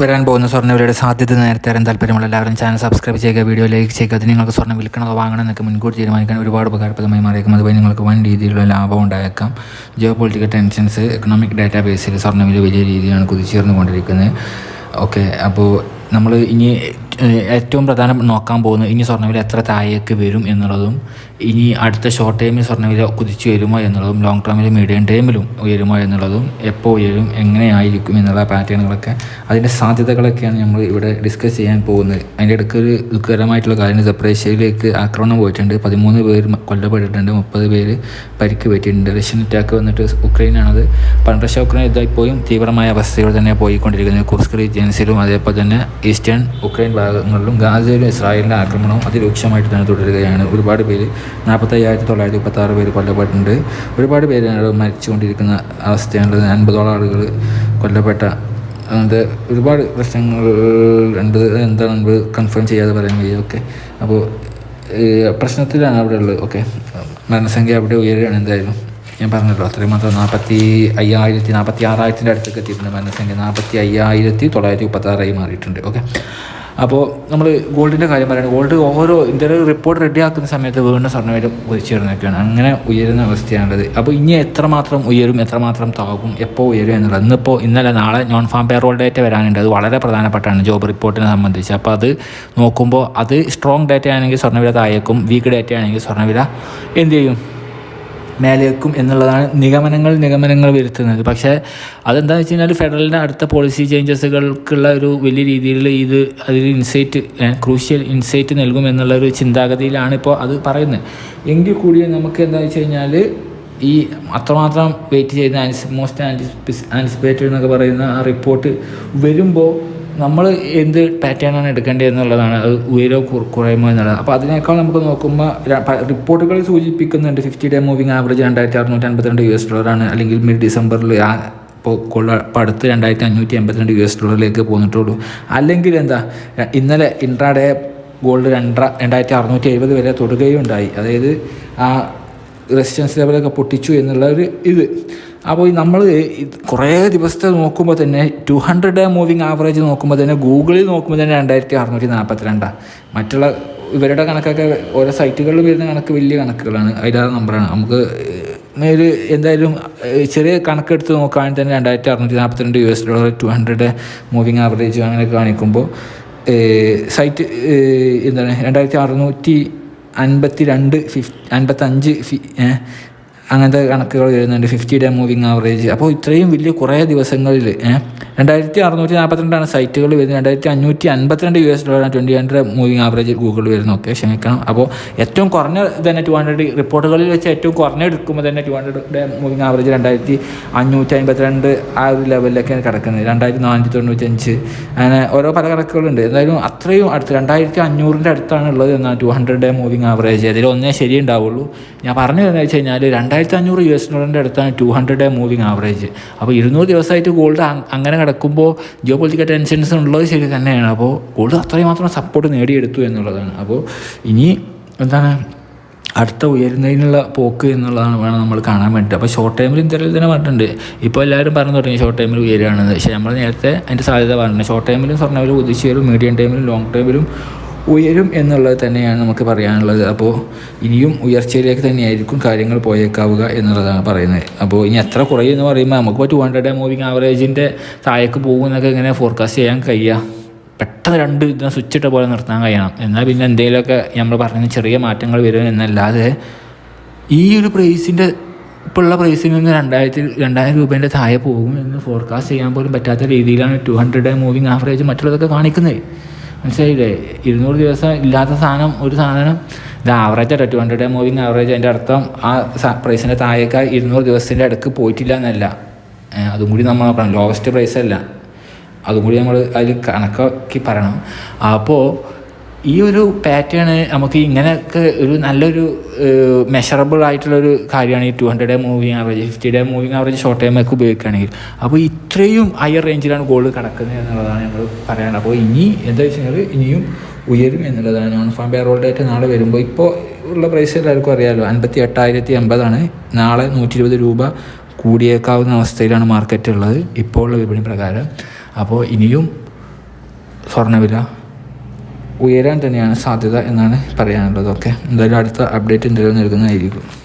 വരാൻ പോകുന്ന സ്വർണവിലയുടെ സാധ്യത നേരത്തെ അറിയാൻ താല്പര്യമുള്ള എല്ലാവരും ചാനൽ സബ്സ്ക്രൈബ് ചെയ്യുക വീഡിയോ ലൈക്ക് ചെയ്യുക അത് നിങ്ങൾക്ക് സ്വർണം വിൽക്കണമോ വാങ്ങണം എന്നൊക്കെ മുൻകൂട്ടി തീരുമാനിക്കാൻ ഒരുപാട് ഉപകാരപ്രദമായി മാറിയേക്കും. അതുപോലെ നിങ്ങൾക്ക് വൻ രീതിയിലുള്ള ലാഭം ഉണ്ടായേക്കാം. Geo political tensions economic data ബേസിൽ സ്വർണവില വലിയ രീതിയിലാണ് കുതിച്ചുയർന്നുകൊണ്ടിരിക്കുന്നത്. ഓക്കെ അപ്പോൾ നമ്മൾ ഇനി ഏറ്റവും പ്രധാനം നോക്കാൻ പോകുന്നത് ഇനി സ്വർണവില എത്ര താഴേക്ക് വരും എന്നുള്ളതും ഇനി അടുത്ത ഷോർട്ട് ടൈമിൽ സ്വർണവില കുതിച്ചു വരുമോ എന്നുള്ളതും ലോങ് ടേമിൽ മീഡിയം ടൈമിലും ഉയരുമോ എന്നുള്ളതും എപ്പോൾ ഉയരും എങ്ങനെയായിരിക്കും എന്നുള്ള പാറ്റേണുകളൊക്കെ അതിന്റെ സാധ്യതകളൊക്കെയാണ് നമ്മൾ ഇവിടെ ഡിസ്കസ് ചെയ്യാൻ പോകുന്നത്. അതിന്റെ ഇടയ്ക്ക് ഒരു ദുഃഖകരമായിട്ടുള്ള കാര്യം സെപ്പറേഷ്യയിലേക്ക് ആക്രമണം പോയിട്ടുണ്ട്. പതിമൂന്ന് പേർ കൊല്ലപ്പെട്ടിട്ടുണ്ട്. മുപ്പത് പേര് പരിക്ക് പറ്റിയിട്ടുണ്ട്. റഷ്യൻ അറ്റാക്ക് വന്നിട്ട് ഉക്രൈനാണത്. പണ്ട് റഷ്യ ഉക്രൈൻ യുദ്ധം ഇപ്പോഴും തീവ്രമായ അവസ്ഥയിൽ തന്നെ പോയിക്കൊണ്ടിരിക്കുന്നത് കുർസ്ക് റീജിയൻസിലും അതേപോലെ തന്നെ ഈസ്റ്റേൺ ഉക്രൈൻ ഭാഗങ്ങളിലും ഗാസയിലും ഇസ്രായേലിന്റെ ആക്രമണവും അതിരൂക്ഷമായിട്ട് തന്നെ തുടരുകയാണ്. ഒരുപാട് പേര് നാൽപ്പത്തയ്യായിരത്തി തൊള്ളായിരത്തി മുപ്പത്തി ആറ് പേര് കൊല്ലപ്പെട്ടിട്ടുണ്ട്. ഒരുപാട് പേര് മരിച്ചുകൊണ്ടിരിക്കുന്ന അവസ്ഥയാണുള്ളത് അൻപതോളം ആളുകൾ കൊല്ലപ്പെട്ട അങ്ങനത്തെ ഒരുപാട് പ്രശ്നങ്ങൾ ഉണ്ട്. എന്താണ് നമ്മൾ കൺഫേം ചെയ്യാതെ പറയാൻ കഴിയും ഓക്കെ. അപ്പോൾ പ്രശ്നത്തിലാണ് അവിടെ ഉള്ളത്. ഓക്കെ. മരണസംഖ്യ അവിടെ ഉയരുകയാണ് എന്തായാലും. ഞാൻ പറഞ്ഞല്ലോ അത്രയും മാത്രം നാൽപ്പത്തി അയ്യായിരത്തി നാൽപ്പത്തി ആറായിരത്തിന്റെ അടുത്തൊക്കെ എത്തിയിട്ടുണ്ട് മരണസംഖ്യ. നാൽപ്പത്തി അയ്യായിരത്തി തൊള്ളായിരത്തി മുപ്പത്തി ആറായി മാറിയിട്ടുണ്ട്. ഓക്കെ. അപ്പോൾ നമ്മൾ ഗോൾഡിന്റെ കാര്യം പറയുന്നത് ഗോൾഡ് ഓരോ ഇതിന്റെ റിപ്പോർട്ട് റെഡിയാക്കുന്ന സമയത്ത് വീണ്ടും സ്വർണവില വരുന്നൊക്കെയാണ് അങ്ങനെ ഉയരുന്ന അവസ്ഥയാണുള്ളത് അപ്പോൾ ഇനി എത്രമാത്രം ഉയരും എത്രമാത്രം താകും എപ്പോൾ ഉയരും എന്നുള്ളത്. ഇന്നിപ്പോൾ ഇന്നലെ നാളെ നോൺ ഫാം പേറോൾ ഡേറ്റ വരാനുണ്ട്. അത് വളരെ പ്രധാനപ്പെട്ടാണ് ജോബ് റിപ്പോർട്ടിനെ സംബന്ധിച്ച്. അപ്പോൾ അത് നോക്കുമ്പോൾ അത് സ്ട്രോങ് ഡേറ്റ ആണെങ്കിൽ സ്വർണവില താഴേക്കും വീക്ക് ഡേറ്റ ആണെങ്കിൽ സ്വർണവില എന്ത് ചെയ്യും? മേലേക്കും എന്നുള്ളതാണ് നിഗമനങ്ങൾ നിഗമനങ്ങൾ വരുത്തുന്നത്. പക്ഷേ അതെന്താണെന്ന് വെച്ച് കഴിഞ്ഞാൽ ഫെഡറലിന്റെ അടുത്ത പോളിസി ചേഞ്ചസുകൾക്കുള്ള ഒരു വലിയ രീതിയിൽ ഇത് അതിൽ ഇൻസൈറ്റ് ക്രൂഷ്യൽ ഇൻസൈറ്റ് നൽകും എന്നുള്ള ഒരു ചിന്താഗതിയിലാണ് ഇപ്പോൾ അത് പറയുന്നത്. എങ്കിൽ കൂടി നമുക്ക് എന്താ വെച്ച് കഴിഞ്ഞാൽ ഈ അത്രമാത്രം വെയിറ്റ് ചെയ്യുന്ന മോസ്റ്റ് ആന്റിസ് ആന്റിസിപ്പേറ്റഡ് എന്നൊക്കെ പറയുന്ന ആ റിപ്പോർട്ട് വരുമ്പോൾ നമ്മൾ എന്ത് പാറ്റേൺ ആണ് എടുക്കേണ്ടത് എന്നുള്ളതാണ്. അത് ഉയരോ കുറ- കുറയുമോ എന്നുള്ളത്. അപ്പോൾ അതിനേക്കാൾ നമുക്ക് നോക്കുമ്പോൾ റിപ്പോർട്ടുകൾ സൂചിപ്പിക്കുന്നുണ്ട് ഫിഫ്റ്റി ഡേ മൂവിങ് ആവറേജ് രണ്ടായിരത്തി അറുന്നൂറ്റി അൻപത്തിരണ്ട് യു എസ് ഡോളറാണ് അല്ലെങ്കിൽ മിഡ് ഡിസംബറിൽ ആ ഇപ്പോൾ കൊള്ള ഇപ്പോൾ അടുത്ത് രണ്ടായിരത്തി അഞ്ഞൂറ്റി എൺപത്തിരണ്ട് യു എസ് ഡോളറിലേക്ക് പോന്നിട്ടുള്ളൂ. അല്ലെങ്കിൽ എന്താ ഇന്നലെ ഇൻട്രാഡേ ഗോൾഡ് രണ്ട രണ്ടായിരത്തി അറുന്നൂറ്റി എഴുപത് വരെ തൊടുകയും ഉണ്ടായി അതായത് ആ റെസിസ്റ്റൻസ് ലെവലൊക്കെ പൊട്ടിച്ചു എന്നുള്ള ഒരു ഇത്. അപ്പോൾ നമ്മൾ കുറേ ദിവസത്തെ നോക്കുമ്പോൾ തന്നെ two hundred day moving average നോക്കുമ്പോൾ തന്നെ ഗൂഗിളിൽ നോക്കുമ്പോൾ തന്നെ രണ്ടായിരത്തി അറുന്നൂറ്റി നാൽപ്പത്തിരണ്ടാണ് മറ്റുള്ള ഇവരുടെ കണക്കൊക്കെ ഓരോ സൈറ്റുകളിൽ വരുന്ന കണക്ക് വലിയ കണക്കുകളാണ്. അതിന്റെ നമ്പറാണ് നമുക്ക് ഒരു എന്തായാലും ചെറിയ കണക്കെടുത്ത് നോക്കുകയാണെങ്കിൽ തന്നെ രണ്ടായിരത്തി അറുന്നൂറ്റി നാൽപ്പത്തിരണ്ട് U S dollar two hundred moving average അങ്ങനെ കാണിക്കുമ്പോൾ സൈറ്റ് എന്താണ് രണ്ടായിരത്തി അറുന്നൂറ്റി അൻപത്തി രണ്ട് ഫിഫ് അൻപത്തഞ്ച് ഫി അങ്ങനത്തെ കണക്കുകൾ വരുന്നുണ്ട്. ഫിഫ്റ്റി ഡേ മൂവിങ് ആവറേജ് അപ്പോൾ ഇത്രയും വലിയ കുറേ ദിവസങ്ങളിൽ രണ്ടായിരത്തി അറുന്നൂറ്റി നാൽപ്പത്തിരണ്ടാണ് സൈറ്റുകൾ വരുന്നത്. രണ്ടായിരത്തി അഞ്ഞൂറ്റി അൻപത്തിരണ്ട് യു എസ് ഡോളറാണ് twenty hundred moving average Google വരുന്നത്. ഓക്കെ ക്ഷമിക്കണം. അപ്പോൾ ഏറ്റവും കുറഞ്ഞ തന്നെ ടു ഹൺഡ്രഡ് റിപ്പോർട്ടുകളിൽ വെച്ച് ഏറ്റവും കുറഞ്ഞ എടുക്കുമ്പോൾ തന്നെ ടു ഹൺഡ്രഡ് മൂവിങ് ആവറേജ് രണ്ടായിരത്തി അഞ്ഞൂറ്റി അൻപത്തിരണ്ട് ആ ഒരു ലെവലിലൊക്കെയാണ് കിടക്കുന്നത്. രണ്ടായിരത്തി നാനൂറ്റി തൊണ്ണൂറ്റഞ്ച് അങ്ങനെ ഓരോ പല കണക്കുകളുണ്ട്. എന്തായാലും അത്രയും അടുത്ത് രണ്ടായിരത്തി അഞ്ഞൂറിന്റെ അടുത്താണ് ഉള്ളത് എന്നാൽ ടു ഹൺഡ്രഡ് മൂവിങ് ആവറേജ്. അതിൽ ഒന്നേ ശരിയുണ്ടാവുള്ളൂ ഞാൻ പറഞ്ഞു തന്നെ വെച്ച് കഴിഞ്ഞാൽ രണ്ടായിരത്തി അഞ്ഞൂറ് യു എസ് ഡോളറിന്റെ അടുത്താണ് ടു ഹൺഡ്രഡ് മൂവിങ് ആവറേജ്. അപ്പോൾ ഇരുന്നൂറ് ദിവസമായിട്ട് ഗോൾഡ് അങ്ങനെ കിടക്കുമ്പോൾ ജിയോ പൊളിറ്റിക്കൽ ടെൻഷൻസ് ഉള്ളത് ശരി തന്നെയാണ്. അപ്പോൾ കൂടുതൽ അത്രയും മാത്രം സപ്പോർട്ട് നേടിയെടുത്തു എന്നുള്ളതാണ്. അപ്പോൾ ഇനി എന്താണ് അടുത്ത ഉയരുന്നതിനുള്ള പോക്ക് എന്നുള്ളതാണ് വേണം നമ്മൾ കാണാൻ വേണ്ടിയിട്ട്. അപ്പോൾ ഷോർട്ട് ടൈമിൽ ഇന്ത്യയിൽ തന്നെ പറഞ്ഞിട്ടുണ്ട്. ഇപ്പോൾ എല്ലാവരും പറഞ്ഞു തുടങ്ങി ഷോർട്ട് ടൈമിൽ ഉയരുകയാണെന്ന്. പക്ഷേ നമ്മൾ നേരത്തെ അതിന്റെ സാധ്യത പറഞ്ഞു ഷോർട്ട് ടൈമിലും സ്വർണവിലും ഉദിച്ചു വരും മീഡിയം ടൈമിലും ലോങ് ടൈമിലും ഉയരും എന്നുള്ളത് തന്നെയാണ് നമുക്ക് പറയാനുള്ളത്. അപ്പോൾ ഇനിയും ഉയർച്ചയിലേക്ക് തന്നെയായിരിക്കും കാര്യങ്ങൾ പോയേക്കാവുക എന്നുള്ളതാണ് പറയുന്നത്. അപ്പോൾ ഇനി എത്ര കുറയും എന്ന് പറയുമ്പോൾ നമുക്കിപ്പോൾ ടു ഹൺഡ്രഡ് മൂവിങ് ആവറേജിന്റെ താഴേക്ക് പോകും എന്നൊക്കെ എങ്ങനെ ഫോർകാസ്റ്റ് ചെയ്യാൻ കഴിയുക പെട്ടെന്ന് രണ്ട് ഇതിനെ സ്വിച്ച് ഇട്ട പോലെ നിർത്താൻ കഴിയണം. എന്നാൽ പിന്നെ എന്തെങ്കിലുമൊക്കെ നമ്മൾ പറഞ്ഞ ചെറിയ മാറ്റങ്ങൾ വരും എന്നല്ലാതെ ഈ ഒരു പ്രൈസിന്റെ ഇപ്പോഴുള്ള പ്രൈസിൽ നിന്ന് രണ്ടായിരത്തി രണ്ടായിരം രൂപേന്റെ താഴെ പോകും എന്ന് ഫോർകാസ്റ്റ് ചെയ്യാൻ പോലും പറ്റാത്ത രീതിയിലാണ് ടു ഹൺഡ്രഡ് മൂവിങ് ആവറേജ് മറ്റുള്ളതൊക്കെ കാണിക്കുന്നത്. മനസ്സിലായില്ലേ? ഇരുന്നൂറ് ദിവസം ഇല്ലാത്ത സാധനം ഒരു സാധനം ഇത് ആവറേജ് അല്ല ടു ഹൺഡ്രഡ് മൂവിങ് ആവറേജ് അതിന്റെ അർത്ഥം ആ പ്രൈസിന്റെ താഴേക്ക് ഇരുന്നൂറ് ദിവസത്തിന്റെ അടുക്ക് പോയിട്ടില്ല എന്നല്ല. അതും കൂടി നമ്മൾ നോക്കണം. ലോവസ്റ്റ് പ്രൈസ് അല്ല. അതും കൂടി നമ്മൾ അതിൽ കണക്കാക്കി പറയണം. അപ്പോൾ ഈ ഒരു പാറ്റേൺ നമുക്ക് ഇങ്ങനെയൊക്കെ ഒരു നല്ലൊരു മെഷറബിൾ ആയിട്ടുള്ളൊരു കാര്യമാണ് ഈ two hundred moving average fifty day moving average short time ഒക്കെ ഉപയോഗിക്കുകയാണെങ്കിൽ. അപ്പോൾ ഇത്രയും ഹയർ റേഞ്ചിലാണ് ഗോൾഡ് കിടക്കുന്നത് എന്നുള്ളതാണ് നമ്മൾ പറയാനുള്ളത് അപ്പോൾ ഇനി എന്താ വെച്ച് കഴിഞ്ഞാൽ ഇനിയും ഉയരും എന്നുള്ളതാണ്. നോൺ ഫാം പേറോൾ ഡേറ്റ് നാളെ വരുമ്പോൾ ഇപ്പോൾ ഉള്ള പ്രൈസ് എല്ലാവർക്കും അറിയാമല്ലോ അൻപത്തി എട്ടായിരത്തി എൺപതാണ് നാളെ നൂറ്റി ഇരുപത് രൂപ കൂടിയേക്കാവുന്ന അവസ്ഥയിലാണ് മാർക്കറ്റ് ഉള്ളത്. ഇപ്പോൾ ഉള്ള വിപണി പ്രകാരം. അപ്പോൾ ഇനിയും സ്വർണവില ഉയരാൻ തന്നെയാണ് സാധ്യത എന്നാണ് പറയാനുള്ളത്. ഓക്കെ. എന്തായാലും അടുത്ത അപ്ഡേറ്റ് എന്തെങ്കിലും നൽകുന്നതായിരിക്കും